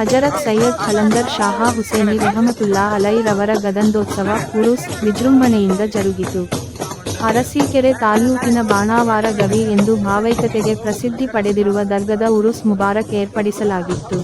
ಹಜರತ್ ಸೈಯದ್ ಖಲಂದರ್ ಶಾಹಾ ಹುಸೇನಿ ರೆಹಮತುಲ್ಲಾ ಅಲೈ ರವರ ಗದಂದೋತ್ಸವ ಉರುಸ್ ವಿಜೃಂಭಣೆಯಿಂದ ಜರುಗಿತು. ಅರಸೀಕೆರೆ ತಾಲೂಕಿನ ಬಾಣಾವಾರ ಗವಿ ಎಂದು ಭಾವೈಕತೆಗೆ ಪ್ರಸಿದ್ಧಿ ಪಡೆದಿರುವ ದರ್ಗದ ಉರುಸ್ ಮುಬಾರಕ್ ಏರ್ಪಡಿಸಲಾಗಿತ್ತು.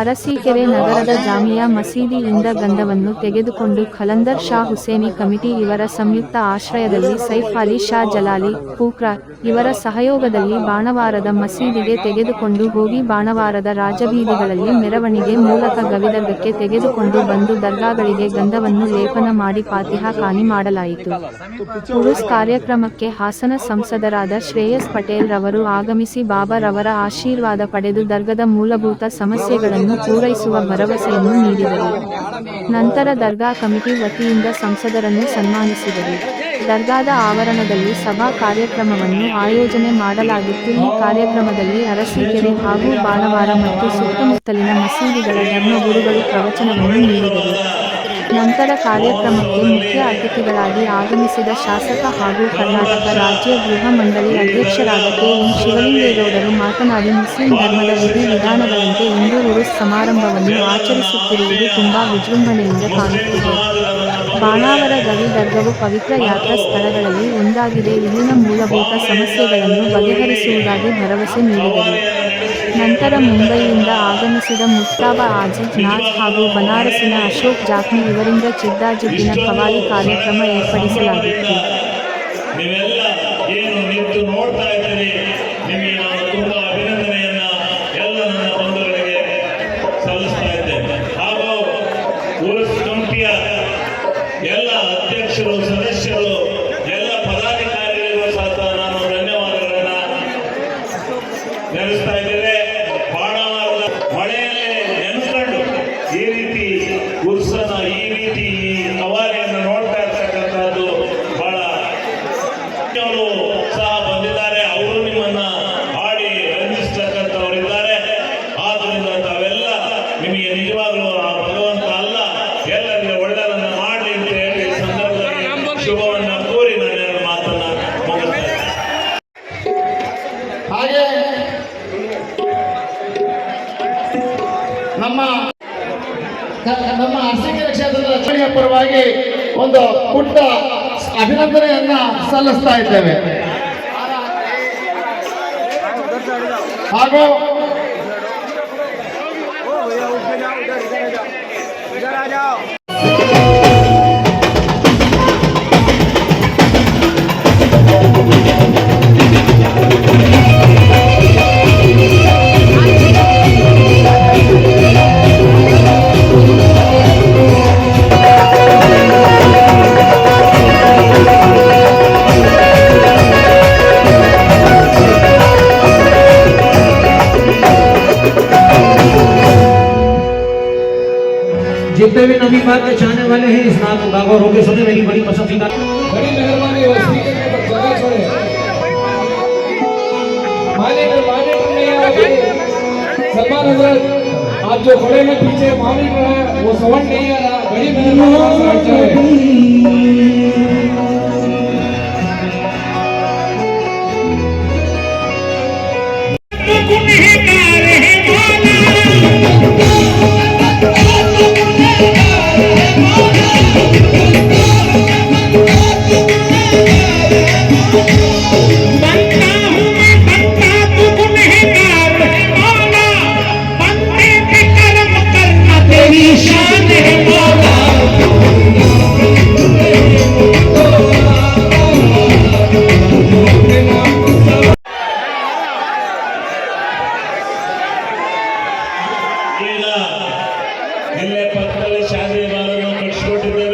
ಅರಸೀಕೆರೆ ನಗರದ ಜಾಮಿಯಾ ಮಸೀದಿಯಿಂದ ಗಂಧವನ್ನು ತೆಗೆದುಕೊಂಡು ಖಲಂದರ್ ಶಾ ಹುಸೇನಿ ಕಮಿಟಿ ಇವರ ಸಂಯುಕ್ತ ಆಶ್ರಯದಲ್ಲಿ ಸೈಫ್ ಅಲಿ ಶಾ ಜಲಾಲಿ, ಪೂಕ್ರಾ ಇವರ ಸಹಯೋಗದಲ್ಲಿ ಬಾಣವಾರದ ಮಸೀದಿಗೆ ತೆಗೆದುಕೊಂಡು ಹೋಗಿ ಬಾಣವಾರದ ರಾಜಬೀದಿಗಳಲ್ಲಿ ಮೆರವಣಿಗೆ ಮೂಲಕ ಗವಿದರ್ಗಕ್ಕೆ ತೆಗೆದುಕೊಂಡು ಬಂದು ದರ್ಗಾಗಳಿಗೆ ಗಂಧವನ್ನು ಲೇಪನ ಮಾಡಿ ಫಾತಿಹಾ ಕಾನಿ ಮಾಡಲಾಯಿತು. ಉರುಸ್ ಕಾರ್ಯಕ್ರಮಕ್ಕೆ ಹಾಸನ ಸಂಸದರಾದ ಶ್ರೇಯಸ್ ಪಟೇಲ್ ರವರು ಆಗಮಿಸಿ ಬಾಬರವರ ಆಶೀರ್ವಾದ ಪಡೆದು ದರ್ಗದ ಮೂಲಭೂತ ಸಮಸ್ಯೆಗಳನ್ನು ಪೂರೈಸುವ ಭರವಸೆಯನ್ನು ನೀಡಿದರು. ನಂತರ ದರ್ಗಾ ಕಮಿಟಿ ವತಿಯಿಂದ ಸಂಸದರನ್ನು ಸನ್ಮಾನಿಸಿದರು. ದರ್ಗಾದ ಆವರಣದಲ್ಲಿ ಸಭಾ ಕಾರ್ಯಕ್ರಮವನ್ನು ಆಯೋಜನೆ ಮಾಡಲಾಗಿತ್ತು. ಈ ಕಾರ್ಯಕ್ರಮದಲ್ಲಿ ಅರಸೀಕೆರೆ ಹಾಗೂ ಬಾಣವಾರ ಮತ್ತು ಸುತ್ತಮುತ್ತಲಿನ ಮಸೀದಿಗಳ ಧರ್ಮಗುರುಗಳು ಪ್ರವಚನವನ್ನು ನೀಡಿದರು. ನಂತರ ಕಾರ್ಯಕ್ರಮಕ್ಕೆ ಮುಖ್ಯ ಅತಿಥಿಗಳಾಗಿ ಆಗಮಿಸಿದ ಶಾಸಕ ಹಾಗೂ ಕರ್ನಾಟಕ ರಾಜ್ಯ ಗೃಹ ಮಂಡಳಿ ಅಧ್ಯಕ್ಷರಾದ ಕೆ ಎಂ ಶಿವಲಿಂಗೇಗೌಡರು ಮಾತನಾಡಿ ಮುಸ್ಲಿಂ ಧರ್ಮದ ವಿಧಿ ಉರುಸ್ ಸಮಾರಂಭವನ್ನು ಆಚರಿಸುತ್ತಿರುವುದು ತುಂಬಾ ವಿಜೃಂಭಣೆಯಿಂದ ಕಾಣುತ್ತಿದೆ. ಬಾಣಾವರ ಗವಿ ದರ್ಗವು ಪವಿತ್ರ ಯಾತ್ರಾ ಸ್ಥಳಗಳಲ್ಲಿ ಒಂದಾಗಿದೆ. ಇಲ್ಲಿನ ಮೂಲಭೂತ ಸಮಸ್ಯೆಗಳನ್ನು ಬಗೆಹರಿಸುವುದಾಗಿ ಭರವಸೆ ನೀಡಿದರು. ನಂತರ ಮುಂಬೈಯಿಂದ ಆಗಮಿಸಿದ ಮುಸ್ತಾಬ ಆಜಿದ್ ನಾಥ್ ಹಾಗೂ ಬನಾರಸಿನ ಅಶೋಕ್ ಜಾಕ್ನಿ ಇವರಿಂದ ಚಿದ್ದಾಜಿದ್ದಿನ ಕವಾಲಿ ಕಾರ್ಯಕ್ರಮ ಏರ್ಪಡಿಸಲಾಗಿತ್ತು. ಅಧ್ಯಕ್ಷರು, ಸದಸ್ಯರು, ಎಲ್ಲ ಪದಾಧಿಕಾರಿಗಳಿಗೂ ಸಹ ನಾನು ಧನ್ಯವಾದಗಳನ್ನ ನೆನೆಸ್ತಾ ಇದ್ದೇನೆ. ಬಾಣವಾರದ ಮಳೆಯಲ್ಲೇ ನೆನೆಸ್ಕೊಂಡು ಈ ರೀತಿ ಉತ್ಸನ ಈ ರೀತಿ ಈ ಸವಾರಿಯನ್ನು ನೋಡ್ತಾ ಇರ್ತಕ್ಕಂಥದ್ದು ಬಹಳ. ಹಾಗೆ ನಮ್ಮ ನಮ್ಮ ಅರಸಿಕೆರೆ ಕ್ಷೇತ್ರದ ರಕ್ಷಣೆಯ ಪರವಾಗಿ ಒಂದು ಪುಟ್ಟ ಅಭಿನಂದನೆಯನ್ನ ಸಲ್ಲಿಸ್ತಾ ಇದ್ದೇವೆ. ಹಾಗೂ जितने भी नबी पाक के चाहने वाले हैं, इस नाम बाग और होके सुने मेरी बड़ी पसंदीदा बड़ी मेहरबानी सलमान हज़रत, आप जो खड़े हैं पीछे, मालिक है, वो समझ नहीं आ रहा। बड़ी मेहरबानी ಈಗ ಇಲ್ಲೇ ಪಕ್ಕದಲ್ಲಿ ಶಾದಿ ಬಾರನ್ನು ಕಟ್ಟಿಸ್ಕೊಟ್ಟಿದ್ದೇವೆ.